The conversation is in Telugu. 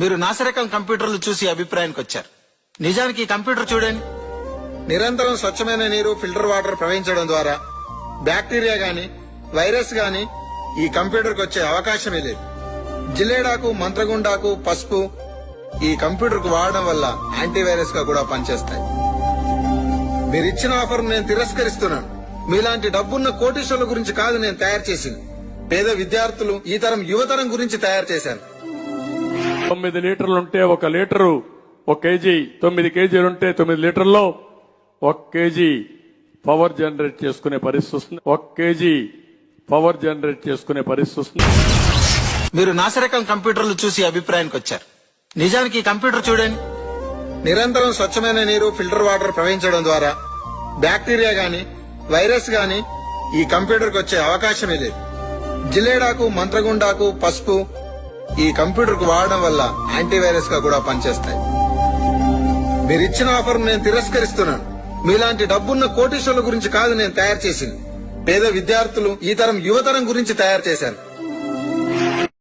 మీరు నాసిరకం కంప్యూటర్లు చూసి అభిప్రాయానికి వచ్చారు. నిజానికి ఈ కంప్యూటర్ చూడండి. నిరంతరం స్వచ్ఛమైన నీరు ఫిల్టర్ వాటర్ ప్రవహించడం ద్వారా బ్యాక్టీరియా గాని వైరస్ గాని ఈ కంప్యూటర్కి వచ్చే అవకాశమే లేదు. జిల్లేడాకు మంత్రగుండాకు పసుపు ఈ కంప్యూటర్కు వాడడం వల్ల యాంటీవైరస్గా కూడా పనిచేస్తాయి. మీరు ఇచ్చిన ఆఫర్ నేను తిరస్కరిస్తున్నాను. మీలాంటి డబ్బున్న కోటీశ్వరుల గురించి కాదు నేను తయారు చేసింది. పేద విద్యార్థులు ఈ తరం యువతరం గురించి తయారు చేశాను తొమ్మిది లీటర్లు ఉంటే ఒక లీటరు ఒక కేజీ తొమ్మిది కేజీలు ఉంటే తొమ్మిది లీటర్లో ఒక కేజీ పవర్ జనరేట్ చేసుకునే పరిస్థితి వస్తుంది. ఒక కేజీ పవర్ జనరేట్ చేసుకునే పరిస్థితి వస్తుంది. మీరు నాసిరకం కంప్యూటర్లు చూసి అభిప్రాయానికి వచ్చారు. నిజానికి ఈ కంప్యూటర్ చూడండి. నిరంతరం స్వచ్ఛమైన నీరు ఫిల్టర్ వాటర్ ప్రవహించడం ద్వారా బ్యాక్టీరియా గాని వైరస్ గాని ఈ కంప్యూటర్కి వచ్చే అవకాశమే లేదు. జిలేడాకు మంత్రగుండాకు పసుపు ఈ కంప్యూటర్కు వాడడం వల్ల యాంటీవైరస్గా కూడా పనిచేస్తాయి. మీరిచ్చిన ఆఫర్ నేను తిరస్కరిస్తున్నాను. మీలాంటి డబ్బున్న కోటీశ్వరుల గురించి కాదు నేను తయారు చేసింది. పేద విద్యార్థులు ఈ తరం యువతరం గురించి తయారు చేశాను